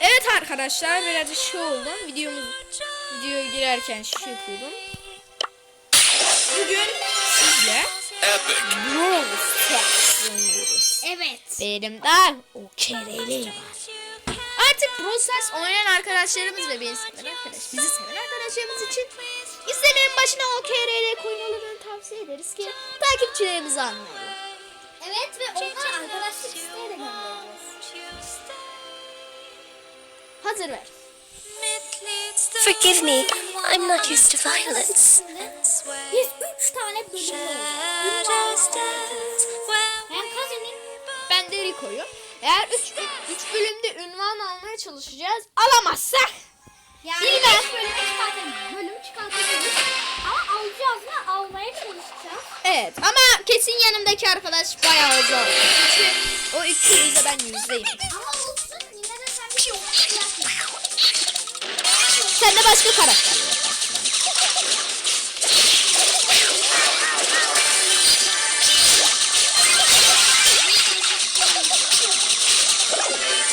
Evet arkadaşlar biraz şey oldu. Videomuz videoya girerken şey yapıyordum. Bugün sizle Epic. Brawl Stars oynuyoruz. Evet. Benim de o kereli var. Artık Brawl Stars oynayan arkadaşlarımız ve beni seven arkadaş, bizi seven arkadaşlarımız için izlemenin başına o KRL koymalarını tavsiye ederiz ki takipçilerimizi anlayalım. Evet ve ona arkadaşlık isteği Hazır ver. Forgive me, I'm not used to violence. Biz üç tane bölüm olacak. Ben kazanayım. Ben de Rico'yu. Eğer 3 3 bölümde ünvan almaya çalışacağız. Alamazsak Yani Bilmem. beş bölüm çıkartamayız. Bölüm çıkartamayız. Ama alacağız mı? Almaya çalışacağız. Evet ama kesin yanımdaki arkadaş bayağı zor. Çünkü o iki yüzde ben yüzdeyim. Ama Sen de başka karakter.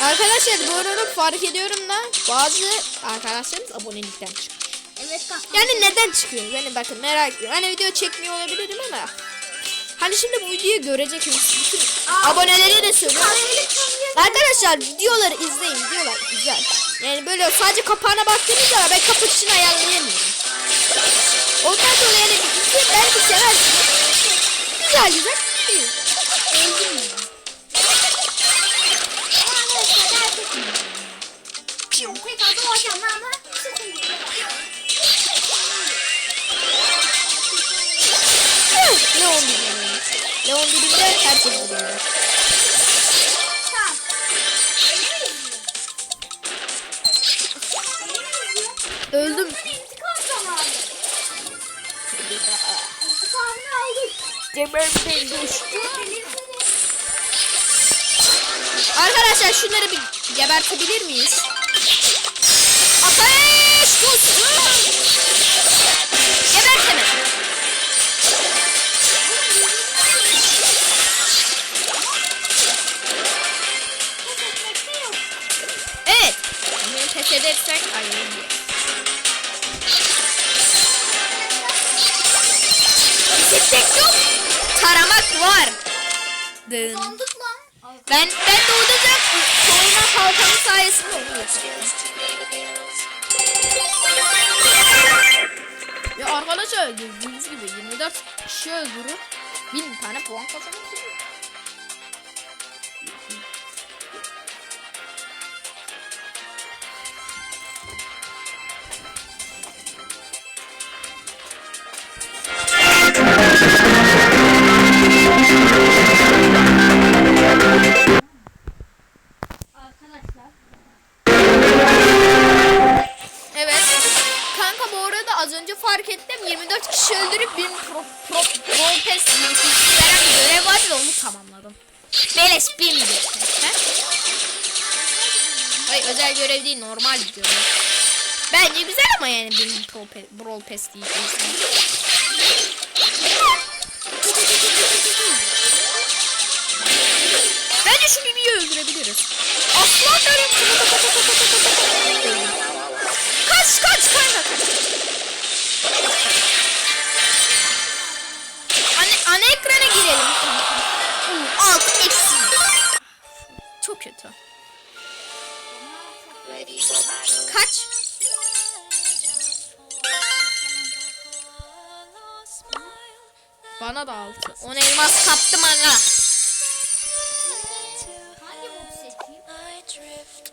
Arkadaşlar bu arada fark ediyorum da bazı arkadaşlarımız abonelikten çıkıyor. Evet kanka. Yani neden çıkıyor? Yani bakın merak ediyorum. Hani video çekmiyor olabilirim ama. Hani şimdi bu videoyu göreceksiniz. Bütün abonelere de söylüyorum. Arkadaşlar videoları izleyin. Videolar güzel. Yani böyle sadece kapağına baktığınız zaman ben kapı için ayarlayamıyorum. Ondan sonra yani izleyin belki seversiniz. Güzel güzel. değil. Öldüm mü? Ama Öldüm. İntikam zamanı. İntikamını aldık. Gördünüz mü? Arkadaşlar şunları bir gebertebilir miyiz? Ateş kusun! Bisiklet yok. Taramak var. Dın. Sandık lan. Ben ben da soyunma kalkanı sayesinde onu geçiyorum. Ya arkadaşlar gördüğünüz gibi 24 kişi öldürüp 1000 tane puan kazanabiliyor. Tamamladım. Beleş 1000 diyor. He? Hayır özel görev değil normal bir görev. Bence güzel ama yani 1000 pro pe, brawl pass değil. Bence şu Bibi'yi öldürebiliriz. Aslan derim. Kaç kaç kanka kaç. Ana, ana ekrana girelim. Uu, Alt eksi. Çok kötü. Kaç? Bana da altı. On elmas kaptım ana.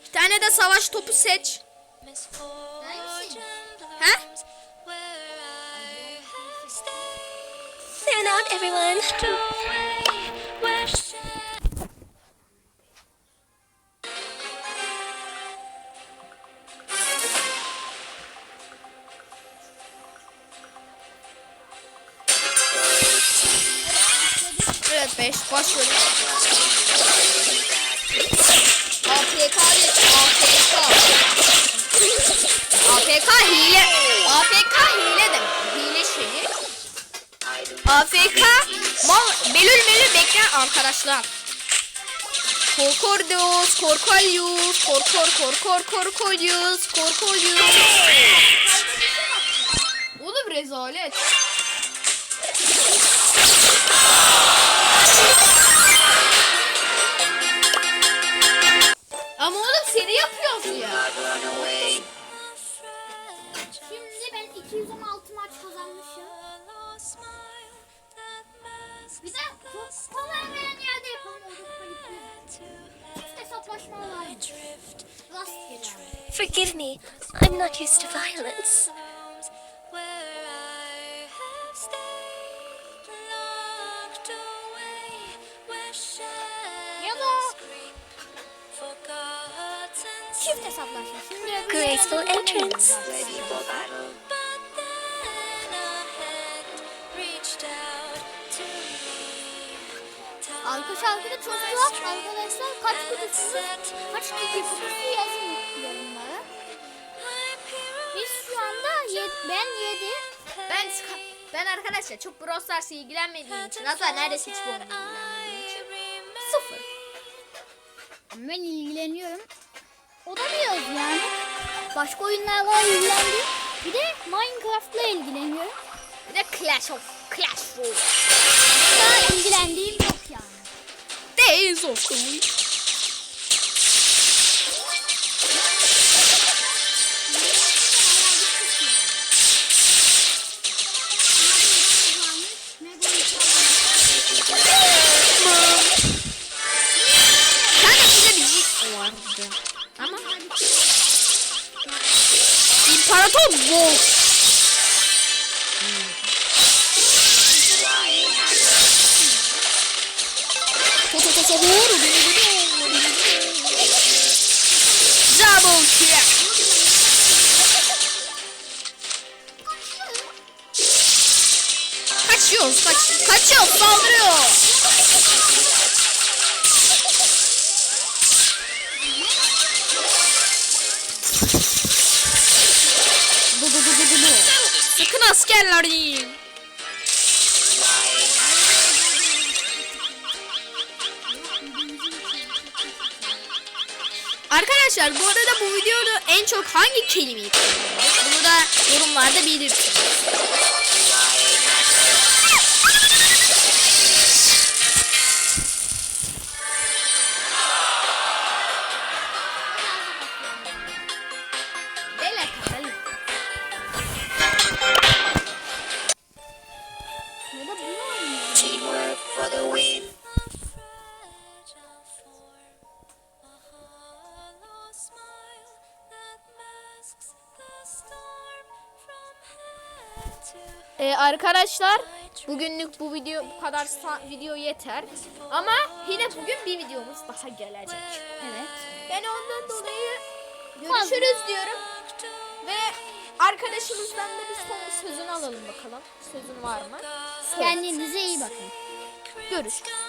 Bir tane de savaş topu seç. He? They're not everyone. Evet 5 başlıyoruz. APK değil APK. APK hile. APK hile demek. Hile şeyi. AFK mal belül melül bekleyen arkadaşlar. Korkordios, korkolyus, korkor korkor korkolyus, korkolyus. Oğlum rezalet. Seri yapıyoruz ya. Şimdi ben 216 maç kazanmışım. Çok kolay veren yerde yapalım. Çift hesaplaşma var. Rastgele. Forgive me. I'm not used to violence. Graceful entrance. Arka şarkıda çok tuhaf arkadaşlar. Kaç kutusu, kaç kutusu yazın yorumlara. Biz şu anda yed, ben 7. Ben ben arkadaşlar çok Brawl Stars'a ilgilenmediğim için hatta neredeyse hiç bu ilgilenmediğim için sıfır. Ben ilgileniyorum. O da biraz yani. Başka oyunlarla ilgilendim. Bir de Minecraft'la ilgileniyorum. Bir de Clash of Clash Royale. Daha ilgilendiğim yok yani. Days of the Week. футбол. Double check. Хочу, хочу, хочу, смотрю. Yiyin. Arkadaşlar bu arada bu videoda en çok hangi kelimeyi kullandınız? Bunu da yorumlarda belirtin. Ee, arkadaşlar bugünlük bu video bu kadar video yeter. Ama yine bugün bir videomuz daha gelecek. Evet. Ben ondan dolayı görüşürüz diyorum. Ve arkadaşımızdan da bir son sözünü alalım bakalım. Sözün var mı? Kendinize iyi bakın. Görüşürüz.